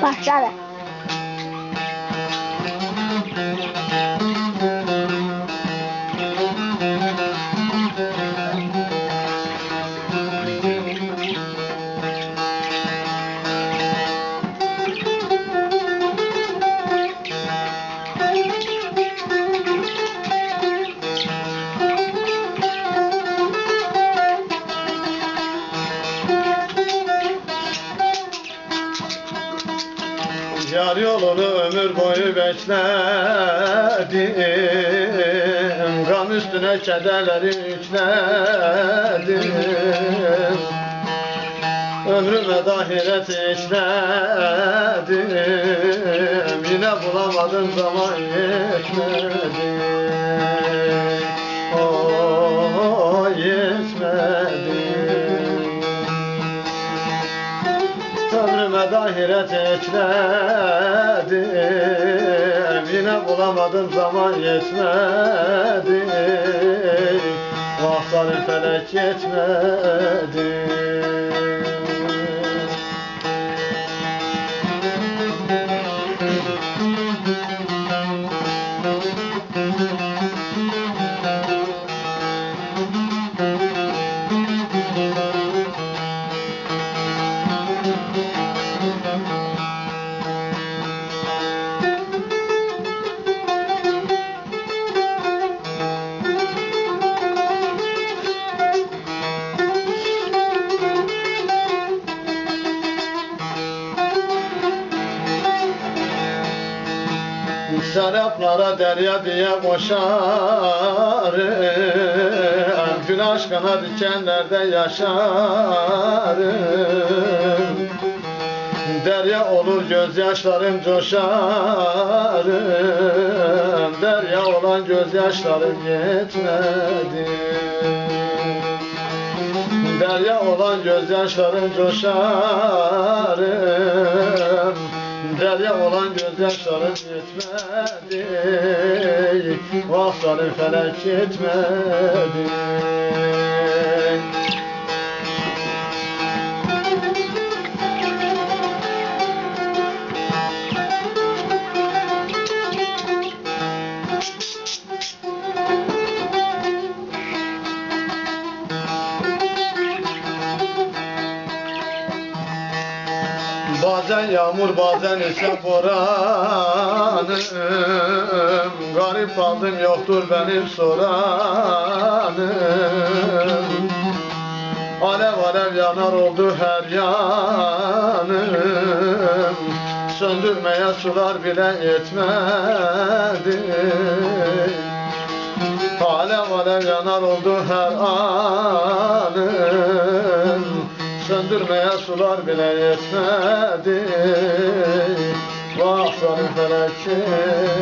哇下来 Yar yolunu ömür boyu bekledim. Gam üstüne kederleri yükledim. Ömrüme dahiret işledim. Yine bulamadım zaman yetmedi Ömrüme dahiret ekledim Yine bulamadım zaman yetmedi. Vaxtları felek yetmedi Seraplara derya diye koşarım Gül aşkına dikenlerde yaşarım. Derya olur gözyaşlarım coşarım. Derya olan gözyaşlarım yetmedi. Derya olan gözyaşlarım coşarım Derya olan gözyaşlarım yetmedi. Vaxtları felek yetmedi Bazen yağmur bazen ise boranım Garip kaldım yoktur benim soranım. Alev alev yanar oldu her yanım. Söndürmeye sular bile yetmedi. Alev alev yanar oldu her anım Söndürmeye sular bile yetmedi. Vahşarı felek yetmedi